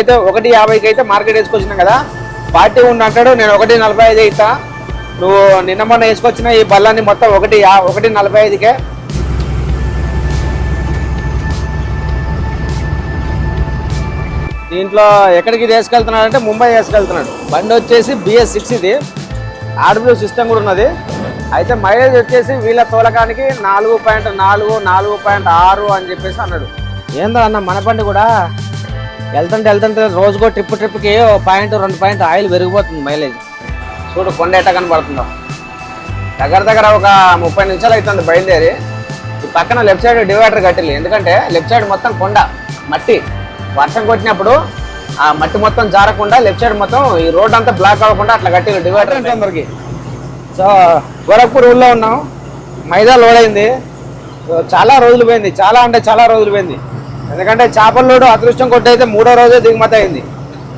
అయితే ఒకటి యాభైకి అయితే మార్కెట్ వేసుకొచ్చినాం కదా. పార్టీ ఉండి అంటాడు నేను ఒకటి నలభై ఐదు ఇస్తా. నువ్వు నిన్న మొన్న వేసుకొచ్చిన ఈ బల్లాన్ని మొత్తం ఒకటి ఒకటి నలభై ఐదుకే దీంట్లో ఎక్కడికి వేసుకెళ్తున్నాడు అంటే ముంబై వేసుకెళ్తున్నాడు బండి వచ్చేసి బిఎస్ సిక్స్ ఇది. ఆర్డబ్ల్యూ సిస్టమ్ కూడా ఉన్నది. అయితే మైలేజ్ వచ్చేసి వీళ్ళ తోలకానికి నాలుగు పాయింట్ నాలుగు నాలుగు పాయింట్ ఆరు అని చెప్పేసి అన్నాడు. ఏందో అన్న మన బండి కూడా వెళ్తుంటే వెళ్తుంటే రోజుకో ట్రిప్ ట్రిప్కి పాయింట్ రెండు పాయింట్ ఆయిల్ పెరిగిపోతుంది మైలేజ్ చూడు కొండ ఎట్ట కనబడుతుందో. దగ్గర దగ్గర ఒక ముప్పై నిమిషాలు అవుతుంది బయలుదేరి. ఈ పక్కన లెఫ్ట్ సైడ్ డివైడర్ కట్టిల్లు. ఎందుకంటే లెఫ్ట్ సైడ్ మొత్తం కొండ మట్టి. వర్షం కొట్టినప్పుడు ఆ మట్టి మొత్తం జారకుండా లెఫ్ట్ సైడ్ మొత్తం ఈ రోడ్ అంతా బ్లాక్ అవ్వకుండా అట్లా కట్టిల్లు డివైడర్ అందరికి. సో గోరఖ్పూర్ ఊళ్ళో ఉన్నాం. మైదా లోడ్ అయింది. చాలా రోజులు పోయింది. చాలా అంటే చాలా రోజులు పోయింది. ఎందుకంటే చేపల లోడు అదృష్టం కొట్టయితే మూడో రోజే దిగుమతి అయింది.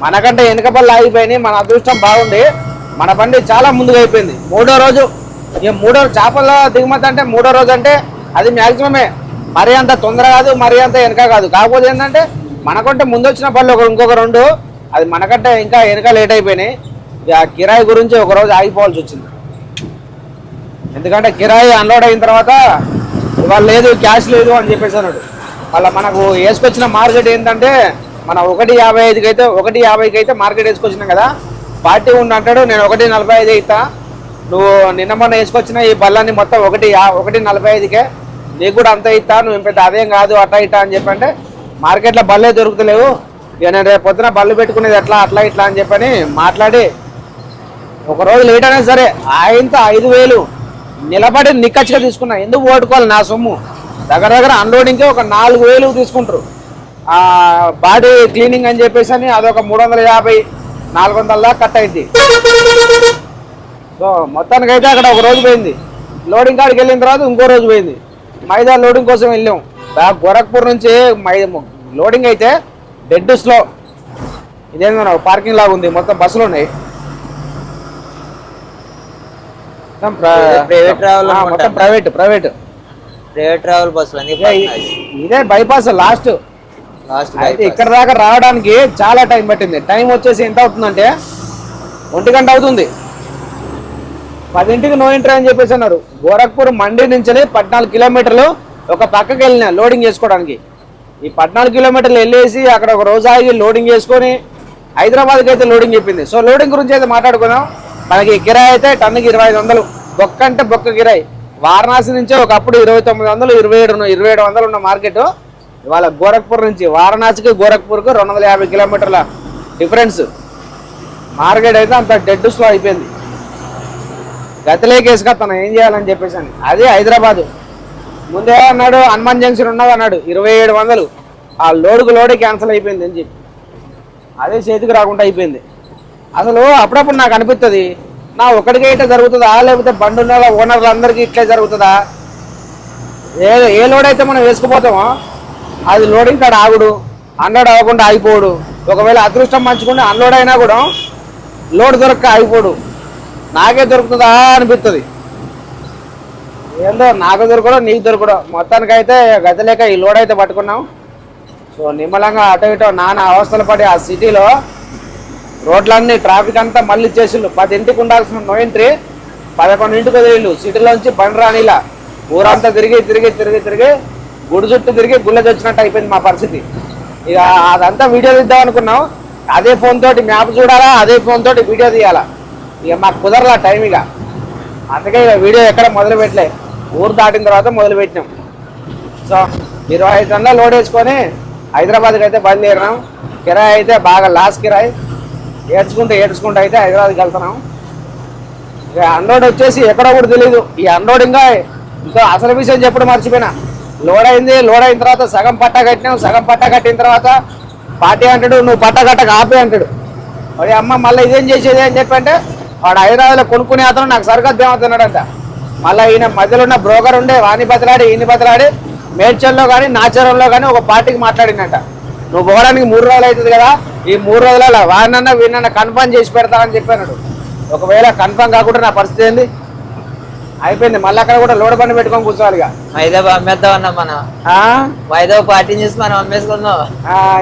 మనకంటే వెనుక పళ్ళు ఆగిపోయినాయి మన అదృష్టం బాగుంది మన బండి చాలా ముందుగా అయిపోయింది. మూడో రోజు ఇక మూడో చేపల దిగుమతి అంటే మూడో రోజు అంటే అది మ్యాక్సిమమే మరీ అంత తొందర కాదు మరీ అంత వెనక కాదు. కాకపోతే ఏంటంటే మనకంటే ముందు వచ్చిన పళ్ళు ఒక ఇంకొక రెండు అది మనకంటే ఇంకా వెనక లేట్ అయిపోయినాయి. ఇక కిరాయి గురించి ఒక రోజు ఆగిపోవాల్సి వచ్చింది. ఎందుకంటే కిరాయి అన్లోడ్ అయిన తర్వాత ఇవాళ లేదు క్యాష్ లేదు అని చెప్పేసి అన్నాడు. మళ్ళీ మనకు వేసుకొచ్చిన మార్కెట్ ఏంటంటే మన ఒకటి యాభై ఐదుకి అయితే ఒకటి యాభైకి అయితే మార్కెట్ వేసుకొచ్చినాం కదా. పార్టీ ఉండి అంటాడు నేను ఒకటి నలభై ఐదు ఇస్తా. నువ్వు నిన్న మొన్న వేసుకొచ్చిన ఈ బల్లాన్ని మొత్తం ఒకటి ఒకటి నలభై ఐదుకే. నీకు కూడా అంత ఇస్తా నువ్వు పెద్ద అదేం కాదు అట్లా ఇట్టా అని చెప్పంటే మార్కెట్లో బల్లే దొరుకుతలేవు. ఇక నేను రేపు పొద్దున బళ్ళు పెట్టుకునేది ఎట్లా అట్లా ఇట్లా అని చెప్పని మాట్లాడి ఒకరోజు లేట్ అయినా సరే ఆయనతో ఐదు వేలు నిలబడి నిక్కచ్చిగా తీసుకున్నా. ఎందుకు ఓడుకోవాలి నా సొమ్ము? దగ్గర దగ్గర అన్లోడింగ్కి ఒక నాలుగు వేలు తీసుకుంటారు. ఆ బాడీ క్లీనింగ్ అని చెప్పేసి అని అదొక మూడు వందల యాభై నాలుగు వందల దాకా కట్ అయింది. సో మొత్తానికి అయితే అక్కడ ఒక రోజు పోయింది. లోడింగ్ కాడికి వెళ్ళిన తర్వాత ఇంకో రోజు పోయింది. మైదా లోడింగ్ కోసం వెళ్ళాం. బ్యాక్ గోరఖ్పూర్ నుంచి మై లోడింగ్ అయితే డెడ్ స్లో ఇదేందో పార్కింగ్ లాగా ఉంది. మొత్తం బస్సులు ఉన్నాయి. మొత్తం ప్రైవేట్ ప్రైవేట్ ప్రైవేట్ ట్రావెల్ బస్సులు అన్ని ఇదే ఇదే బైపాస్ లాస్ట్. లాస్ట్ అయితే ఇక్కడ దాకా రావడానికి చాలా టైం పట్టింది. టైం వచ్చేసి ఎంత అవుతుందంటే ఒంటి గంట అవుతుంది. పదింటికి నో ఎంట్రీ అని చెప్పేసి అన్నారు. గోరఖ్పూర్ మండి నుంచి పద్నాలుగు కిలోమీటర్లు ఒక పక్కకి వెళ్ళిన లోడింగ్ చేసుకోవడానికి. ఈ పద్నాలుగు కిలోమీటర్లు వెళ్ళేసి అక్కడ ఒక రోజు ఆగి లోడింగ్ చేసుకొని హైదరాబాద్కి అయితే లోడింగ్ చెప్పింది. సో లోడింగ్ గురించి అయితే మాట్లాడుకుందాం. మనకి కిరాయి అయితే టన్నుకి ఇరవై ఐదు వందలు. బొక్క అంటే బొక్క కిరాయి. వారణాసి నుంచి ఒకప్పుడు ఇరవై తొమ్మిది వందలు ఇరవై ఏడు ఇరవై ఏడు వందలు ఉన్న మార్కెట్. ఇవాళ గోరఖ్పూర్ నుంచి వారణాసికి గోరఖ్పూర్కి రెండు వందల యాభై కిలోమీటర్ల డిఫరెన్స్. మార్కెట్ అయితే అంత డెడ్ స్లో అయిపోయింది. గతిలేకేసుగా తను ఏం చేయాలని చెప్పేసి అని. అదే హైదరాబాదు. ముందే అన్నాడు హనుమాన్ జంక్షన్ ఉన్నది అన్నాడు ఇరవై ఏడు వందలు. ఆ లోడుకు లోడే క్యాన్సిల్ అయిపోయింది అని చెప్పి. అదే చేతికి రాకుండా అయిపోయింది. అసలు అప్పుడప్పుడు నాకు అనిపిస్తుంది నా ఒక్కడికే ఇట్లా జరుగుతుందా? లేకపోతే బండి ఉన్న ఓనర్లు అందరికీ ఇట్లే జరుగుతుందా? ఏ ఏ లోడ్ అయితే మనం వేసుకుపోతామో అది లోడింగ్ కాడ ఆగుడు. అన్లోడ్ అవ్వకుండా ఆగిపోడు. ఒకవేళ అదృష్టం మంచుకుంటే అన్లోడ్ అయినా కూడా లోడ్ దొరక్క ఆగిపోడు. నాకే దొరుకుతుందా అనిపిస్తుంది ఏందో నాకు దొరకడం నీకు దొరకడం. మొత్తానికి అయితే గతి ఈ లోడ్ అయితే పట్టుకున్నాం. సో నిమ్మలంగా అటు ఇటో నానా అవస్థలు పడి ఆ సిటీలో రోడ్లన్నీ ట్రాఫిక్ అంతా మళ్ళీ చేసిండు. పదింటికి ఉండాల్సిన నో ఎంట్రీ పదకొండింటికి వదిలిండు. సిటీలోంచి బండి రానిలా ఊరంతా తిరిగి తిరిగి తిరిగి తిరిగి గుడి చుట్టూ తిరిగి గుళ్ళ వచ్చినట్టు అయిపోయింది మా పరిస్థితి. ఇక అదంతా వీడియో తీద్దాం అనుకున్నాం. అదే ఫోన్ తోటి మ్యాప్ చూడాలా? అదే ఫోన్ తోటి వీడియో తీయాలా? ఇక మాకు కుదరలా టైం ఇక. అందుకే ఇక వీడియో ఎక్కడ మొదలు పెట్టలే. ఊరు దాటిన తర్వాత మొదలు పెట్టినాం. సో ఇరవై ఐదు టన్నుల లోడ్ వేసుకొని హైదరాబాద్కి అయితే బయలుదేరినాం. కిరాయి అయితే బాగా లాస్ కిరాయి. ఏడ్చుకుంటూ ఏడ్చుకుంటూ అయితే హైదరాబాద్కి వెళ్తున్నాం. ఇక అన్రోడ్ వచ్చేసి ఎక్కడో కూడా తెలియదు ఈ అన్రోడ్ ఇంకా ఇంకా అసలు విషయం చెప్పడం మర్చిపోయినా. లోడ్ అయింది లోడ్ అయిన తర్వాత సగం పట్ట కట్టినాం సగం పట్టా కట్టిన తర్వాత పార్టీ అంటాడు నువ్వు పట్ట కట్టక ఆపే అంటాడు. మరి అమ్మ మళ్ళీ ఇదేం చేసేది? అని చెప్పంటే వాడు హైదరాబాద్లో కొనుక్కునే అతను నాకు సరికొద్దు ఏమవుతున్నాడంట మళ్ళీ ఈయన మధ్యలో ఉన్న బ్రోకర్ ఉండే వాణి బతలాడి ఈయన బతలాడి మేడ్చల్లో కానీ నాచరంలో కానీ ఒక పార్టీకి మాట్లాడినట్ట నువ్వు పోవడానికి మూడు రోజులు అవుతుంది కదా. ఈ మూడు రోజులలో వాడినన్నా వీడినన్నా కన్ఫర్మ్ చేసి పెడతానని చెప్పాను ఒకవేళ కన్ఫర్మ్ కాకుండా నా పరిస్థితి ఏంది? అయిపోయింది. మళ్ళీ అక్కడ కూడా లోడ్ బండి పెట్టుకొని కూర్చోవాలి మైదా అమ్మేద్దాం అన్నా మనం? మైదా పార్టీ చేసి మనం అమ్మేసుకుందాం.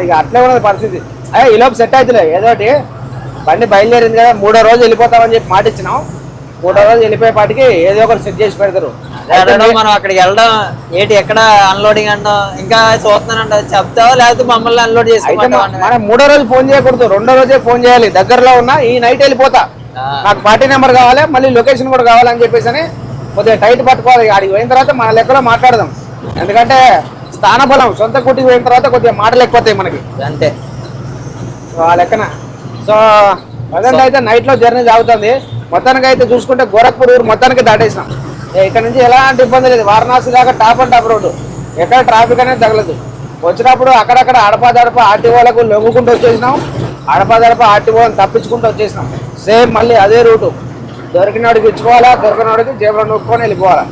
ఇక అట్లే ఉన్నది పరిస్థితి. అయ్యే ఈ లోపు సెట్ అవుతులే. ఏదో ఒకటి బండి బయలుదేరింది కదా మూడో రోజు వెళ్ళిపోతామని చెప్పి మాట ఇచ్చినాం. మూడో రోజు వెళ్ళిపోయేపాటికి ఏదో ఒకటి సెట్ చేసి పెడతారు. మనం అక్కడికి వెళ్ళడం ఏంటి ఎక్కడ అన్లోడింగ్ అంటాం ఇంకా చూస్తున్నానంట. చెప్తావా? లేకపోతే మమ్మల్ని అన్లోడ్ మ- మనం మూడో రోజు ఫోన్ చేయకూడదు రెండో రోజే ఫోన్ చేయాలి. దగ్గరలో ఉన్నా ఈ నైట్ వెళ్ళిపోతా. నాకు పార్టీ నెంబర్ కావాలి మళ్ళీ లొకేషన్ కూడా కావాలని చెప్పేసి అని కొద్దిగా టైట్ పట్టుకోవాలి. ఆడికి పోయిన తర్వాత మన లెక్కలో మాట్లాడదాం. ఎందుకంటే స్థానబలం సొంత కుటికి పోయిన తర్వాత కొద్దిగా మాటలు ఎక్కువతాయి మనకి. అంతే. ఆ లెక్కన. సో ప్రజెంట్ అయితే నైట్లో జర్నీ సాగుతుంది. మొత్తానికి అయితే చూసుకుంటే గోరఖ్పూర్ ఊరు మొత్తానికి దాటేసినాం. ఇక్కడ నుంచి ఎలాంటి ఇబ్బంది లేదు. వారణాసి దాకా టాప్ అండ్ టాప్ రోడ్డు. ఎక్కడ ట్రాఫిక్ అనేది తగలదు. వచ్చినప్పుడు అక్కడక్కడ అడపాదడప ఆర్టీఓలకు లొంగుకుంటూ వచ్చేసినాం. అడపాదడప ఆర్టీఓని తప్పించుకుంటూ వచ్చేసినాం. సేమ్ మళ్ళీ అదే రూటు. దొరికినోడికి ఇచ్చుకోవాలా దొరికినోడికి జేబులో నొక్కొని వెళ్ళిపోవాలా?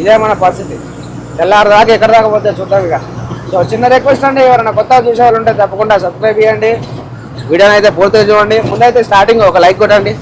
ఇదే మన పరిస్థితి. తెల్లారి దాకా ఎక్కడ దాకా పోతే చూద్దాం ఇక. సో చిన్న రిక్వెస్ట్ అండి ఎవరైనా కొత్త చూసే వాళ్ళు ఉంటే తప్పకుండా సబ్స్క్రైబ్ చేయండి. వీడియోని అయితే పూర్తిగా చూడండి. ముందైతే స్టార్టింగ్ ఒక లైక్ కొట్టండి.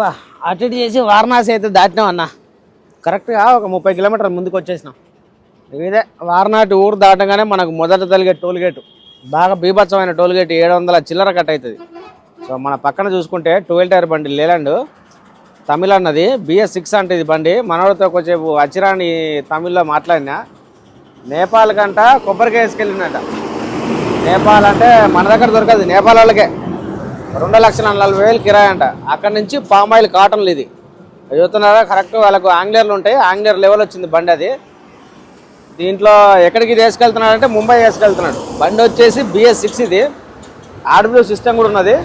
అబ్బా అటు ఇటు చేసి వారణాసి అయితే దాటినాం అన్న. కరెక్ట్గా ఒక ముప్పై కిలోమీటర్ల ముందుకు వచ్చేసినాం. ఇదే వారనాటి ఊరు దాటగానే మనకు మొదట తలిగే టోల్గేట్ బాగా బీభత్సమైన టోల్గేట్ ఏడు వందల చిల్లర కట్ అవుతుంది సో మన పక్కన చూసుకుంటే ట్వెల్వ్ టైర్ బండి లేలాండ్. తమిళ అన్నది బిఎస్ సిక్స్ అంటే ఇది బండి. మనోడితో కొంచెంసేపు అచిరాని తమిళ్ళో మాట్లాడినా. నేపాల్ కంట కొబ్బరికాయ వేసుకెళ్ళిందట. నేపాల్ అంటే మన దగ్గర దొరకదు నేపాల్ వాళ్ళకే. రెండు లక్షల నలభై వేలు కిరాయి అంట అక్కడ నుంచి పామాయిల్ కాటన్లు ఇది. చూస్తున్నారా? కరెక్ట్ వాళ్ళకు ఆంగ్లేర్లు ఉంటాయి. ఆంగ్లేర్ లెవెల్ వచ్చింది బండి అది. దీంట్లో ఎక్కడికి వేసుకెళ్తున్నాడు అంటే ముంబై వేసుకెళ్తున్నాడు బండి వచ్చేసి బిఎస్ సిక్స్ ఇది. ఆర్డబ్ల్యూ సిస్టమ్ కూడా ఉన్నది.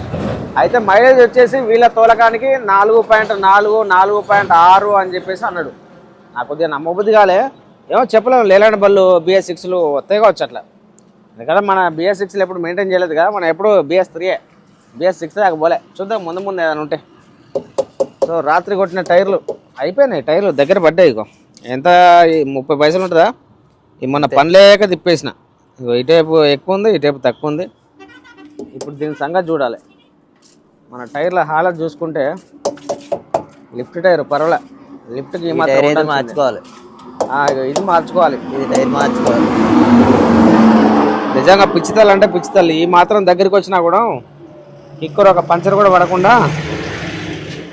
అయితే మైలేజ్ వచ్చేసి వీళ్ళ తోలకానికి నాలుగు పాయింట్ నాలుగు నాలుగు పాయింట్ ఆరు అని చెప్పేసి అన్నాడు. నాకు కొద్దిగా నమ్మబుద్ధి కాలే. ఏమో చెప్పలేము. లేలాంటి బళ్ళు బిఎస్ సిక్స్లు వస్తాయి కావచ్చు అట్లా. ఎందుకంటే మన బిఎస్ సిక్స్లు ఎప్పుడు మెయింటైన్ చేయలేదు కదా. మనం ఎప్పుడు బిఎస్ త్రీ బిఎస్ సిక్స్ దాకా పోలే. చూద్దాం ముందు ముందు ఏదైనా ఉంటే. సో రాత్రి కొట్టిన టైర్లు అయిపోయినాయి టైర్లు దగ్గర పడ్డాయి ఇగో. ఎంత ముప్పై పైసలు ఉంటుందా? ఈ మొన్న పనిలేక తిప్పేసిన. ఇగో ఇటేపు ఎక్కువ ఉంది ఇటేపు తక్కువ ఉంది. ఇప్పుడు దీని సంగతి చూడాలి. మన టైర్ల హాలత్ చూసుకుంటే లిఫ్ట్ టైర్ పర్వాలే. లిఫ్ట్కి. మార్చుకోవాలి. ఇది మార్చుకోవాలి. ఇది టైర్ మార్చుకోవాలి. నిజంగా పిచ్చితల్లి అంటే పిచ్చితల్లి ఈ మాత్రం దగ్గరికి వచ్చినా కూడా కిక్కర్ ఒక పంచర్ కూడా పడకుండా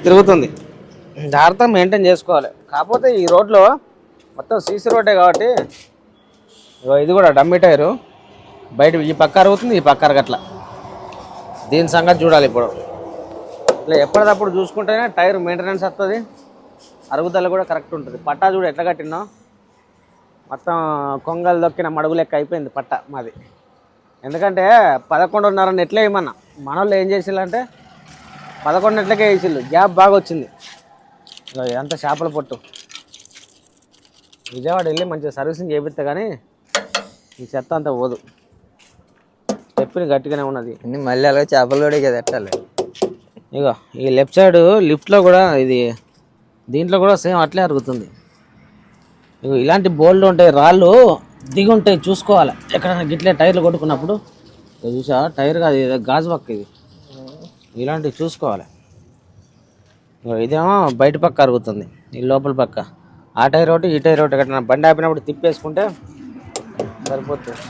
తిరుగుతుంది. జాగ్రత్తగా మెయింటైన్ చేసుకోవాలి. కాకపోతే ఈ రోడ్లో మొత్తం సీసీ రోడ్డే కాబట్టి ఇది కూడా డమ్మీ టైరు. బయట ఈ పక్క అరుగుతుంది ఈ పక్క అరగట్ల. దీని సంగతి చూడాలి ఇప్పుడు. ఇట్లా ఎప్పటికప్పుడు చూసుకుంటేనే టైర్ మెయింటెనెన్స్ వస్తుంది అరుగుదల కూడా కరెక్ట్ ఉంటుంది. పట్టా చూడు ఎట్లా కట్టినా. మొత్తం కొంగలు దొక్కిన మడుగు లెక్క అయిపోయింది పట్ట మాది. ఎందుకంటే పదకొండున్నర నెట్లే వేయమన్నా మన వాళ్ళు ఏం చేసిల్లంటే పదకొండు నెట్లకే వేసిల్లు. గ్యాప్ బాగా వచ్చింది. ఇదంతా చేపల పొట్టు. విజయవాడ వెళ్ళి మంచిగా సర్వీసింగ్ చేపిస్తే కానీ ఈ చెత్త అంతా పోదు. చెప్పిన గట్టిగానే ఉన్నది. మళ్ళీ అలాగే చేపలు కదా ఎట్టాలి ఇగో ఈ లెఫ్ట్ సైడ్ లిఫ్ట్లో కూడా ఇది దీంట్లో కూడా సేమ్ అట్లే అరుగుతుంది. ఇగో ఇలాంటి బోల్డ్ ఉంటాయి. రాళ్ళు దిగి ఉంటాయి చూసుకోవాలి. ఎక్కడైనా గిట్లే టైర్లు కొట్టుకున్నప్పుడు చూసా టైర్ కాదు ఇది గాజు పక్క ఇది. ఇలాంటివి చూసుకోవాలి. ఇదేమో బయట పక్క అరుగుతుంది ఈ లోపల పక్క. ఆ టైర్ ఒకటి ఈ టైర్ ఒకటి ఎక్కడైనా బండి ఆపినప్పుడు తిప్పేసుకుంటే సరిపోతుంది.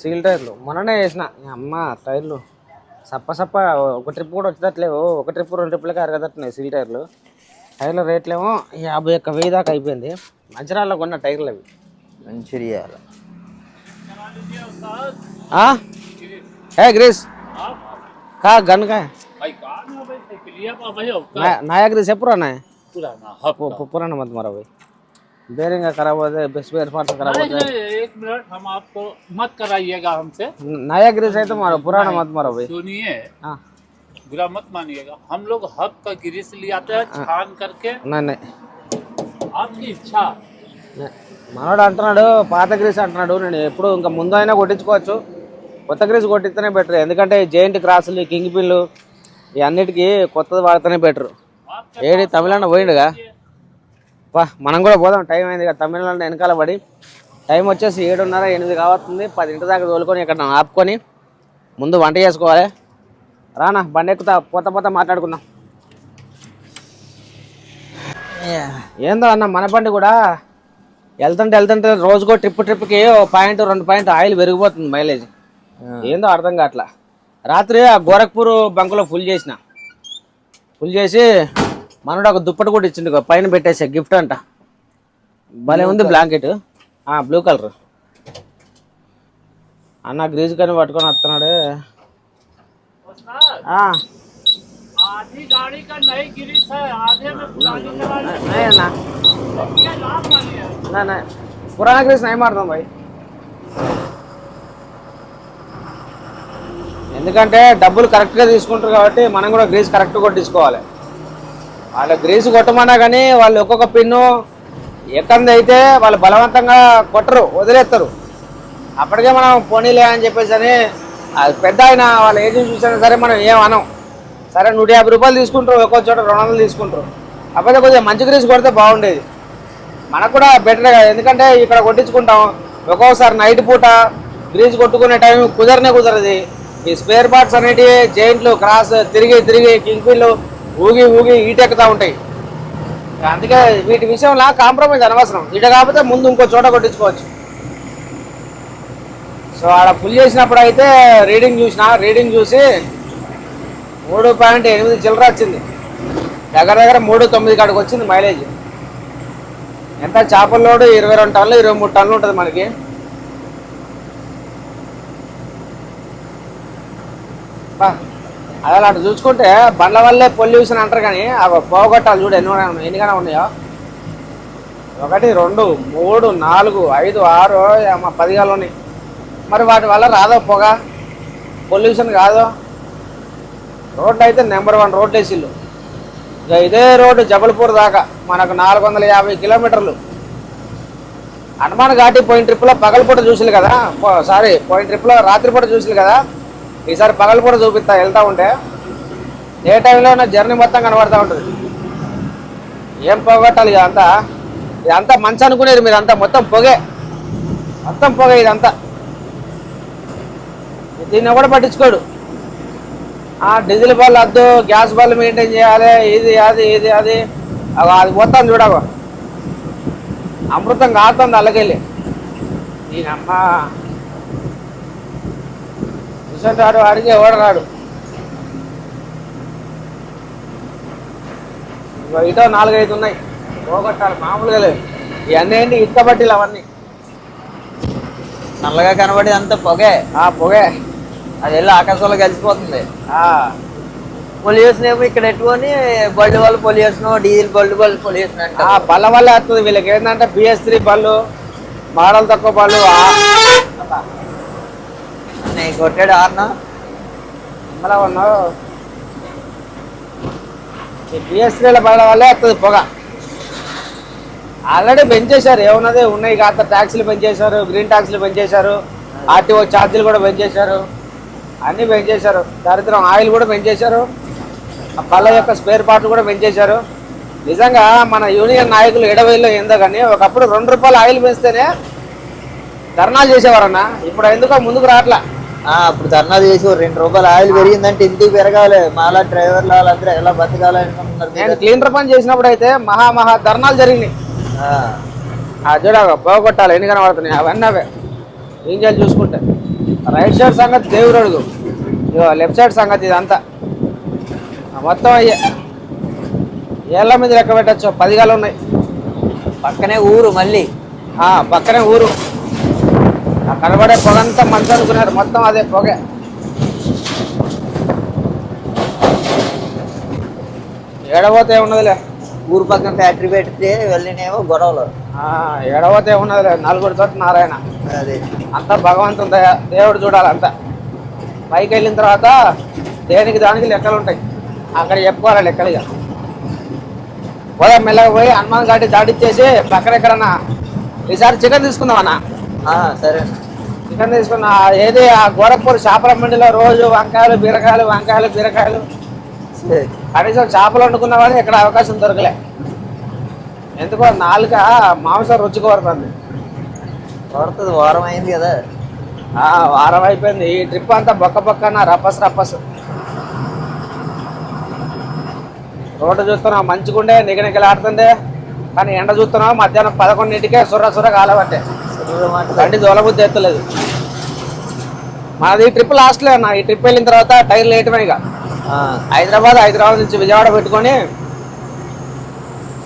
సీల్ టైర్లు మొన్ననే వేసిన. అమ్మ టైర్లు. సప్ప సప్ప ఒక ట్రిప్ కూడా వచ్చేటట్లేవు. ఒక ట్రిప్ రెండు ట్రిప్లకే అరగదట్టున్నాయి సీల్ టైర్లు. టైర్ల రేట్లేమో యాభై ఒక్క వెయ్యి దాకా అయిపోయింది. మంచిరాల్లో కొన్న టైర్లు అవి. మంచిర్యాల हाँ? है? ग्रेस? कहा गन का है? नया ग्रीस है पुराना है। पुराना मत मारो भाई। बेरिंग खराब होता है खराब होता है। एक मिनट हम आपको मत कराइएगा हमसे। नया ग्रेस है तो मारो पुराना मत मारो भाई। सुनिए हाँ। बुरा मत मानिएगा। हम लोग हब का ग्रीस लिया आते हाँ। छान करके। नहीं नहीं। आपकी इच्छा। మనోడు అంటున్నాడు పాత గ్రీస్ అంటున్నాడు. నేను ఎప్పుడు ఇంకా ముందు అయినా కొట్టించుకోవచ్చు. కొత్త గ్రీస్ కొట్టిస్తేనే బెటర్. ఎందుకంటే జెయింట్ క్రాసులు కింగ్ పిన్లు ఈ అన్నిటికీ కొత్తది వాడితేనే బెటర్. ఏడి తమిళనాడు పోయిండుగా? పా మనం కూడా పోదాం. టైం అయింది కదా తమిళనాడు వెనకాల పడి. టైం వచ్చేసి ఏడున్నర ఎనిమిది కావస్తుంది పదింటి దాకా తోలుకొని ఇక్కడ ఆపుకొని ముందు వంట చేసుకోవాలి. రానా బండి ఎక్కుతా. పోత పోత మాట్లాడుకుందాం. ఏందో అన్న మన బండి కూడా వెళ్తుంటే వెళ్తుంటే రోజుకో ట్రిప్ ట్రిప్కి ఓ పాయింట్ రెండు పాయింట్ ఆయిల్ పెరిగిపోతుంది మైలేజ్ ఏందో అర్థం కావట్లా రాత్రి ఆ గోరఖ్పూర్ బంకులో ఫుల్ చేసిన ఫుల్ చేసి మనోడు ఒక దుప్పటి కూడా ఇచ్చిండు ఇగో పైన పెట్టేసా గిఫ్ట్ అంట భలే ఉంది బ్లాంకెట్ బ్లూ కలర్ అన్న గ్రీజ్ కానీ పట్టుకొని వస్తున్నాడు ఆ, आधी गाड़ी का नई गिरीस है आधे में पुरानी करा नहीं అన్న ये लाभ मानिए ना ना पुराना ग्रीस नहीं मारता भाई ఎందుకంటే డబ్బులు కరెక్ట్గా తీసుకుంటారు కాబట్టి మనం కూడా గ్రీస్ కరెక్ట్ కొట్టించుకోవాలి వాళ్ళ గ్రీస్ కొట్టమన్నా కానీ వాళ్ళు ఒక్కొక్క పిన్ను ఎక్కంది అయితే వాళ్ళు బలవంతంగా కొట్టరు వదిలేస్తారు అప్పటికే మనం పోనీలే అని చెప్పేసి అని అది పెద్ద ఆయన వాళ్ళ ఏజ్ చూసినా సరే మనం ఏం అనం సరే నూట యాభై రూపాయలు తీసుకుంటారు ఒక్కో చోట రెండు వందలు తీసుకుంటారు కాకపోతే కొద్దిగా మంచి గ్రీస్ కొడితే బాగుండేది మనకు కూడా బెటర్ ఎందుకంటే ఇక్కడ కొట్టించుకుంటాం. ఒక్కోసారి నైట్ పూట గ్రీజ్ కొట్టుకునే టైం కుదరనే కుదరదు. ఈ స్పేర్ పార్ట్స్ అనేటివి జైంట్లు క్రాస్ తిరిగి తిరిగి కింగ్పిన్లు ఊగి ఊగి ఈటెక్కుతూ ఉంటాయి. అందుకే వీటి విషయంలో కాంప్రమైజ్ అనవసరం. ఇట కాకపోతే ముందు ఇంకో చోట కొట్టించుకోవచ్చు. సో ఆడ ఫుల్ చేసినప్పుడు అయితే రీడింగ్ చూసిన రీడింగ్ చూసి మూడు పాయింట్ ఎనిమిది చిల్లర వచ్చింది. దగ్గర దగ్గర మూడు తొమ్మిది కాడికి వచ్చింది మైలేజ్ ఎంత చేపల లోడు? ఇరవై రెండు టన్నులు ఇరవై మూడు టన్నులు ఉంటుంది మనకి. అదే అటు చూసుకుంటే బండ్ల వల్లే పొల్యూషన్ అంటారు కానీ అవి పోగొట్టాలి చూడు ఎన్నో ఉన్నాయి- ఎన్నిగానే ఉన్నాయో. ఒకటి రెండు మూడు నాలుగు ఐదు ఆరు అమ్మ పది ఉన్నాయి. మరి వాటి వల్ల రాదో పొగ? పొల్యూషన్ కాదో. రోడ్లు అయితే నెంబర్ వన్ రోడ్ వేసిల్లు ఇదే రోడ్డు జబల్పూర్ దాకా. మనకు నాలుగు వందల యాభై కిలోమీటర్లు. హనుమాన్ ఘాటి పోయిన ట్రిప్లో పగలపూట చూసిలు కదా? సారీ పోయిన ట్రిప్లో రాత్రిపూట చూసిలు కదా? ఈసారి పగలపూట చూపిస్తా వెళ్తా ఉంటే. ఏ టైంలో నా జర్నీ మొత్తం కనబడతా ఉంటుంది. ఏం పోగొట్టాలి ఇదంతా ఇదంతా మంచి అనుకునేది మీరంతా మొత్తం పొగే. మొత్తం పొగ ఇదంతా. దీన్ని కూడా పట్టించుకోడు? ఆ డీజిల్ బల్ వద్దు గ్యాస్ బల్ మెయింటైన్ చేయాలి ఇది అది ఇది అది. అది పోతాను చూడగో. అమృతం కాస్తుంది అల్లకెళ్ళి దీనమ్మ చూసంటే వాడు వాడికి ఎవడు రాడు ఇటో నాలుగైదు ఉన్నాయి. పోగొట్టాలి మామూలుగా లేదు ఇవన్నీ ఏంటి? ఇటుక బట్టీలు అవన్నీ. నల్లగా కనబడి అంత పొగే. ఆ పొగే. అది వెళ్ళి ఆకాశంలో కలిసిపోతుంది. పొల్యూషన్ ఏమో ఇక్కడ ఎట్టుకొని బళ్ళు వాళ్ళు పొల్యూషన్ డీజిల్ బళ్ళు వాళ్ళు పొల్యూషన్ అంట ఆ బల్ల వల్ల వస్తుంది వీళ్ళకి ఏంటంటే బిఎస్ త్రీ బళ్ళు మోడల్ తక్కువ బళ్ళు నేను కొట్టాడు ఆర్న? అలా ఉన్నావు? ఈ బిఎస్ త్రీల బల్ల వల్లే వస్తుంది పొగ. ఆల్రెడీ పెంచేశారు ఏమున్నది? ఉన్నాయి కాస్త ట్యాక్సీలు పెంచేశారు గ్రీన్ ట్యాక్సీలు పెంచేశారు ఆర్టీఓ ఛార్జీలు కూడా పెంచేశారు అన్నీ పెంచేశారు. దరిద్రం ఆయిల్ కూడా పెంచేశారు. ఆ బల్ల యొక్క స్పేర్ పార్ట్లు కూడా పెంచేశారు. నిజంగా మన యూనియన్ నాయకులు ఎడవైలో ఏందో కానీ ఒకప్పుడు రెండు రూపాయలు ఆయిల్ పెంచితేనే ధర్నాలు చేసేవారన్న. ఇప్పుడు ఎందుకో ముందుకు రావట్లా. అప్పుడు ధర్నా చేసి ఓ రెండు రూపాయలు ఆయిల్ పెరిగిందంటే ఎందుకు పెరగాలి? మాలా డ్రైవర్లు వాళ్ళందరూ ఎలా బతకాలి అనుకుంటున్నారు నేను క్లీనర్ పని చేసినప్పుడు అయితే మహా మహా ధర్నాలు జరిగినాయి. చూడగా పోగొట్టాలి. ఎన్ని కనబడుతున్నాయి? అవన్నీ అవే. ఏం చేయాలి చూసుకుంటే. రైట్ సైడ్ సంగతి దేవుడు అడుగు. ఇగో లెఫ్ట్ సైడ్ సంగతి ఇదంతా. మొత్తం అయ్యే. ఏళ్ళ మీద లెక్క పెట్టచ్చు. పదిగాలు ఉన్నాయి. పక్కనే ఊరు మళ్ళీ. ఆ, పక్కనే ఊరు. కనబడే పొగంతా మంచి అనుకున్నారు మొత్తం అదే పొగ. ఏడబోతే ఉన్నదిలే ఊరు పక్కన ఫ్యాక్టరీ పెడితే వెళ్ళినేమో గొడవలు. ఆ, ఏడబోతే ఉన్నదిలే నలుగురితో నారాయణ. అదే. అంతా భగవంతుని దయ దేవుడు చూడాలి అంతా. పైకి వెళ్ళిన తర్వాత దేనికి దానికి లెక్కలు ఉంటాయి. అక్కడ చెప్పుకోవాలి లెక్కలు ఇక పోదాం మెల్లగా పోయి హనుమాన్ ఘాటి దాటిచ్చేసి పక్కన ఎక్కడన్నా ఈసారి చికెన్ తీసుకుందామన్నా? ఆ, సరే. చికెన్ తీసుకున్నా ఏది ఆ గోరఖ్పూర్ చేపల మండిలో రోజు వంకాయలు బీరకాయలు వంకాయలు బీరకాయలు. కనీసం చేపలు వండుకున్న కానీ ఇక్కడ అవకాశం దొరకలే. ఎందుకో నాలుక మాంసం రుచి కోరుతుంది కొడుతుంది వారం అయింది కదా. ఆ, వారం అయిపోయింది. ఈ ట్రిప్ అంతా బొక్క బొక్కన రప్పస్ రప్పస్. రోడ్డు చూస్తున్నావు మంచిగుండే నిగనిగలాడుతుండే కానీ ఎండ చూస్తున్నావు మధ్యాహ్నం పదకొండింటికే సుర్ర సుర్ర మాట్లాడు. బండి దొలబుద్ధి ఎత్తలేదు. మాది ఈ ట్రిప్ లాస్ట్లో అన్న. ఈ ట్రిప్ వెళ్ళిన తర్వాత టైర్ లేటమే ఇక. హైదరాబాద్ హైదరాబాద్ నుంచి విజయవాడ పెట్టుకొని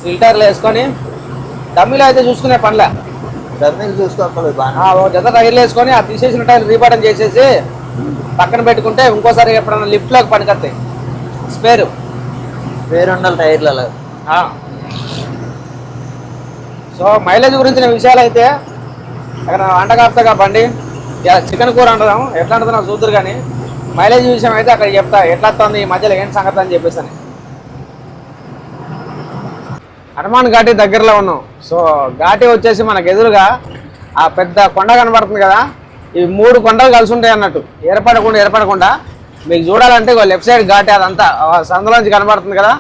ఫిల్టర్లు వేసుకొని డమ్మీలో అయితే చూసుకునే పనిలే. జత టైర్లు వేసుకొని ఆ తీసేసిన టైర్ రీబటన్ చేసేసి పక్కన పెట్టుకుంటే ఇంకోసారి ఎప్పుడన్నా లిఫ్ట్లోకి పనికొస్తాయి. స్పేరు. పేరు ఉండాలి టైర్లలో సో మైలేజ్ గురించిన విషయాలు అయితే అక్కడ వంట కాపుతాగా బండి చికెన్ కూర వండుదాం ఎట్లా వండుతున్నావు చూద్దరు కానీ? మైలేజ్ విషయం అయితే అక్కడ చెప్తా. ఎట్లా వస్తుంది ఈ మధ్యలో ఏంటి సంగతి అని చెప్పేసి అని హనుమాన్ ఘాటి దగ్గరలో ఉన్నాం. సో ఘాటి వచ్చేసి మనకు ఎదురుగా ఆ పెద్ద కొండ కనబడుతుంది కదా. ఈ మూడు కొండలు కలిసి ఉంటాయి అన్నట్టు. ఏర్పడకుండా ఏర్పడకుండా మీకు చూడాలంటే లెఫ్ట్ సైడ్ ఘాటి అదంతా. సందులోంచి కనబడుతుంది కదా.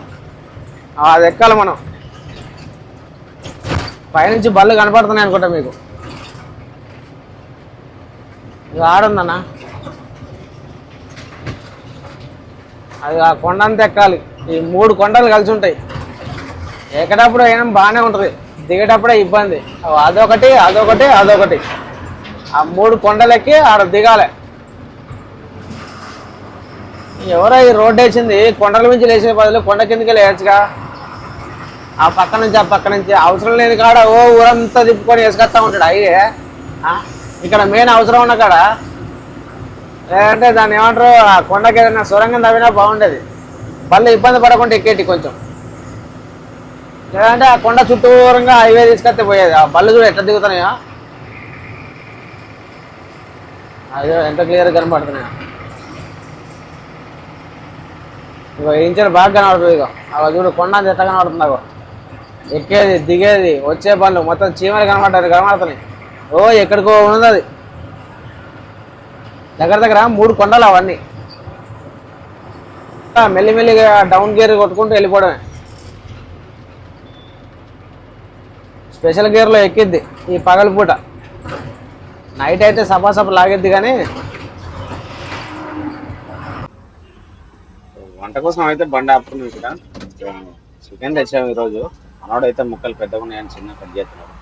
అది ఎక్కాలి మనం. పైనుంచి బళ్ళు కనపడుతున్నాయి అనుకుంటా మీకు. ఆడుందన్నా. అది ఆ కొండను తెక్కాలి ఎక్కాలి. ఈ మూడు కొండలు కలిసి ఉంటాయి. ఎక్కడప్పుడు అయినా బాగానే ఉంటుంది. దిగేటప్పుడే ఇబ్బంది. అదొకటి అదొకటి అదొకటి. ఆ మూడు కొండలెక్కి ఆడ దిగాలి. ఎవరో ఈ రోడ్డు వేసింది కొండల నుంచి లేచిన బదులు కొండ కిందకి లేచగా ఆ పక్క నుంచి ఆ పక్క నుంచి అవసరం లేని కాడ ఓ ఊరంతా తిప్పుకొని వేసుకొస్తా ఉంటాడు. అయ్యే ఇక్కడ మెయిన్ అవసరం ఉన్న కాడ లేదంటే దాన్ని ఏమంటారు? ఆ కొండకి ఏదైనా సొరంగం తవ్వినా బాగుండేది. పళ్ళు ఇబ్బంది పడకుండా ఎక్కేటి కొంచెం. లేదంటే ఆ కొండ చుట్టూరంగా హైవే తీసుకొస్తే పోయేది. ఆ బళ్ళు చూడ ఎట్లా దిగుతున్నాయో. అదే ఎంత క్లియర్ కనపడుతున్నాయో. ఇగో ఇంచిన బాగా కనబడుతుంది ఇగో. అగో చూడు కొండ అంత ఎట్లా కనబడుతుంది అగో. ఎక్కేది దిగేది వచ్చే పనులు మొత్తం చీమలు కనబడ్డారు కనబడుతున్నాయి ఓ ఎక్కడికో ఉన్నది అది. దగ్గర దగ్గర మూడు కొండలు అవన్నీ. మెల్లిమెల్లిగా డౌన్ గేర్ కొట్టుకుంటూ వెళ్ళిపోవడమే. స్పెషల్ గేర్లో ఎక్కిద్ది ఈ పగలపూట. నైట్ అయితే సపా లాగిద్ది కానీ వంట కోసం అయితే బండి ఆపుకున్నాం ఇక్కడ. చికెన్ తెచ్చాము ఈరోజు. మనోడు అయితే ముక్కలు పెద్దగా ఉన్నాయని చిన్న కట్ చేస్తున్నాడు.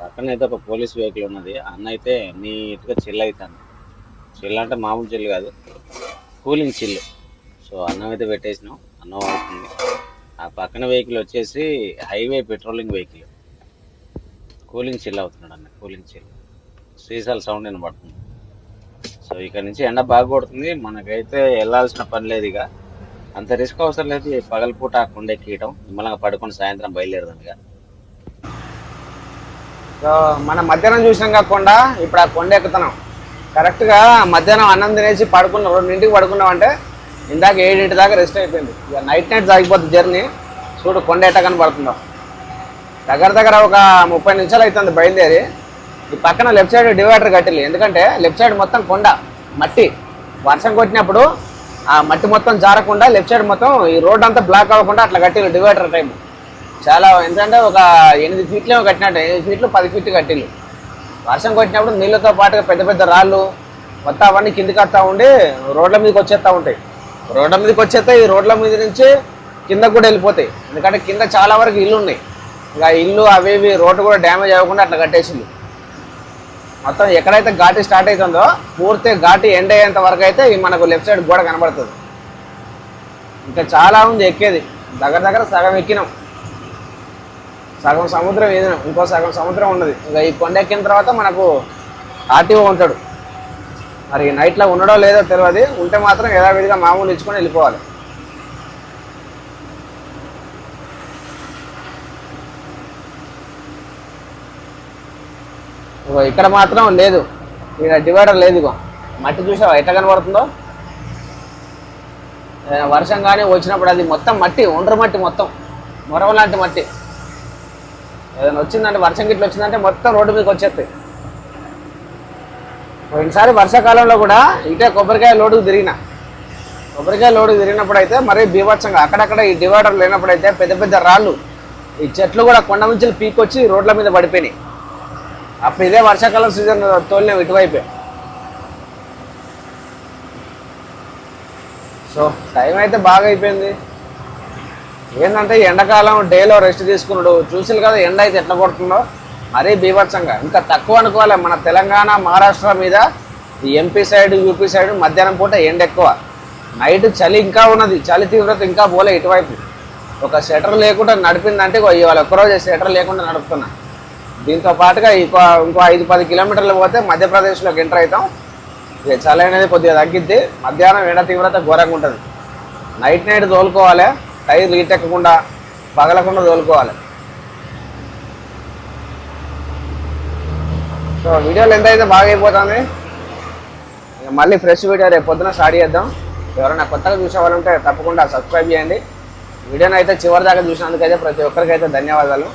పక్కన అయితే ఒక పోలీస్ వెహికల్ ఉన్నది. అన్న అయితే నీట్గా చిల్ అవుతాను చిల్లు అంటే మామూలు చిల్లు కాదు. కూలింగ్ చిల్లు. సో అన్నం అయితే పెట్టేసినాం. అన్నం అవుతుంది. ఆ పక్కన వెహికల్ వచ్చేసి highway patrolling vehicle. Cooling chill అవుతున్నాడు అన్న కూలింగ్ చిల్ సీసాల సౌండ్ వినబడుతుంది. సో ఇక్కడ నుంచి ఎండ బాగా కొడుతుంది. మనకైతే వెళ్ళాల్సిన పని లేదు ఇక. అంత రిస్క్ అవసరం లేదు. పగలపూట ఆ కొండ ఎక్కియటం. నిమ్మలంగా పడుకొని సాయంత్రం బయలుదేరదాం ఇక. సో మన మధ్యాహ్నం చూసినాం కాకుండా ఇప్పుడు ఆ కొండ ఎక్కుతున్నాం. కరెక్ట్గా మధ్యాహ్నం అన్నం తినేసి పడుకున్నాం రెండింటికి పడుకున్నామంటే ఇందాక ఏడింటి దాకా రెస్ట్ అయిపోయింది. ఇక నైట్ నైట్ సాగిపోతుంది జర్నీ చూడు కొండ ఎట్ట కనపడుతుందో దగ్గర దగ్గర ఒక ముప్పై నిమిషాలు అవుతుంది బయలుదేరి. ఈ పక్కన లెఫ్ట్ సైడ్ డివైడర్ కట్టిల్లు. ఎందుకంటే లెఫ్ట్ సైడ్ మొత్తం కొండ మట్టి. వర్షం కొట్టినప్పుడు ఆ మట్టి మొత్తం జారకుండా లెఫ్ట్ సైడ్ మొత్తం ఈ రోడ్ అంతా బ్లాక్ అవ్వకుండా అట్లా కట్టిల్లు డివైడర్ టైం చాలా ఎందుకంటే ఒక ఎనిమిది ఫీట్లేమో కట్టినట్టు. ఎనిమిది ఫీట్లు పది ఫీట్లు కట్టిల్లు. వర్షం కొట్టినప్పుడు నీళ్ళతో పాటుగా పెద్ద పెద్ద రాళ్ళు మొత్తం అవన్నీ కిందికి వస్తూ ఉండి రోడ్ల మీదకి వచ్చేస్తూ ఉంటాయి. రోడ్ల మీదకి వచ్చేస్తే ఈ రోడ్ల మీద నుంచి కిందకు కూడా వెళ్ళిపోతాయి. ఎందుకంటే కింద చాలా వరకు ఇల్లు ఉన్నాయి. ఇంకా ఇల్లు అవి ఇవి రోడ్డు కూడా డ్యామేజ్ అవ్వకుండా అట్లా కట్టేసింది. మొత్తం ఎక్కడైతే ఘాటి స్టార్ట్ అవుతుందో పూర్తి ఘాటి ఎండ్ అయ్యేంత వరకు అయితే మనకు లెఫ్ట్ సైడ్ గోడ కనబడుతుంది. ఇంకా చాలా ఉంది ఎక్కేది. దగ్గర దగ్గర సగం ఎక్కినాం. సగం సముద్రం ఏదైనా ఇంకో సగం సముద్రం ఉన్నది ఇంకా ఈ కొండ ఎక్కిన తర్వాత మనకు ఆర్టీఓ ఉంటాడు. మరి నైట్లో ఉండడో లేదో తెలియదు ఉంటే మాత్రం యథావిధిగా మామూలు ఇచ్చుకొని వెళ్ళిపోవాలి. ఇక్కడ మాత్రం లేదు. ఇక్కడ డివైడర్ లేదు ఇగో. మట్టి చూసావా? ఎట్లా కనబడుతుందో? వర్షం కానీ వచ్చినప్పుడు అది మొత్తం మట్టి ఒండ్రు మట్టి మొత్తం. మొరవ లాంటి మట్టి. ఏదైనా వచ్చిందంటే వర్షం గిట్ల వచ్చిందంటే మొత్తం రోడ్డు మీదకి వచ్చేస్తాయి. పోయినసారి వర్షాకాలంలో కూడా ఇటే కొబ్బరికాయ లోడుకు తిరిగిన. కొబ్బరికాయ లోడుకు తిరిగినప్పుడు అయితే మరీ బీభత్సంగా అక్కడక్కడ ఈ డివైడర్ లేనప్పుడు అయితే పెద్ద పెద్ద రాళ్ళు ఈ చెట్లు కూడా కొండ నుంచి పీకొచ్చి రోడ్ల మీద పడిపోయినాయి. అప్పుడు ఇదే వర్షాకాలం సీజన్ తోలినాం ఇటువైపే. సో టైం అయితే బాగా అయిపోయింది. ఏంటంటే ఎండాకాలం డేలో రెస్ట్ తీసుకున్నాడు. చూసిరు కదా ఎండ అయితే ఎట్లా కొడుతుందో. మరీ బీభత్సంగా. ఇంకా తక్కువ అనుకోవాలి మన తెలంగాణ మహారాష్ట్ర మీద. ఈ ఎంపీ సైడ్ యూపీ సైడ్ మధ్యాహ్నం పూట ఎండ ఎక్కువ. నైట్ చలి ఇంకా ఉన్నది. చలి తీవ్రత ఇంకా పోలే ఇటువైపు. ఒక షటర్ లేకుండా నడిపిందంటే ఇవాళ ఒక్కరోజు షటర్ లేకుండా నడుపుతున్నా. దీంతో పాటుగా ఇంకో ఇంకో ఐదు పది కిలోమీటర్లు పోతే మధ్యప్రదేశ్లోకి ఎంటర్ అవుతాం. ఇక చలి అనేది కొద్దిగా తగ్గిద్ది. మధ్యాహ్నం ఎండ తీవ్రత ఘోరంగా ఉంటుంది. నైట్ నైట్ తోలుకోవాలి. టైర్ లీట్ ఎక్కకుండా పగలకుండా తోలుకోవాలి. సో వీడియోలు ఎంత అయితే బాగా అయిపోతుంది. ఇక మళ్ళీ ఫ్రెష్ వీడియో రేపు పొద్దున స్టార్ట్ చేద్దాం. ఎవరైనా కొత్తగా చూసే వాళ్ళు ఉంటే తప్పకుండా సబ్స్క్రైబ్ చేయండి. వీడియోని అయితే చివరి దాకా చూసినందుకైతే ప్రతి ఒక్కరికైతే ధన్యవాదాలు.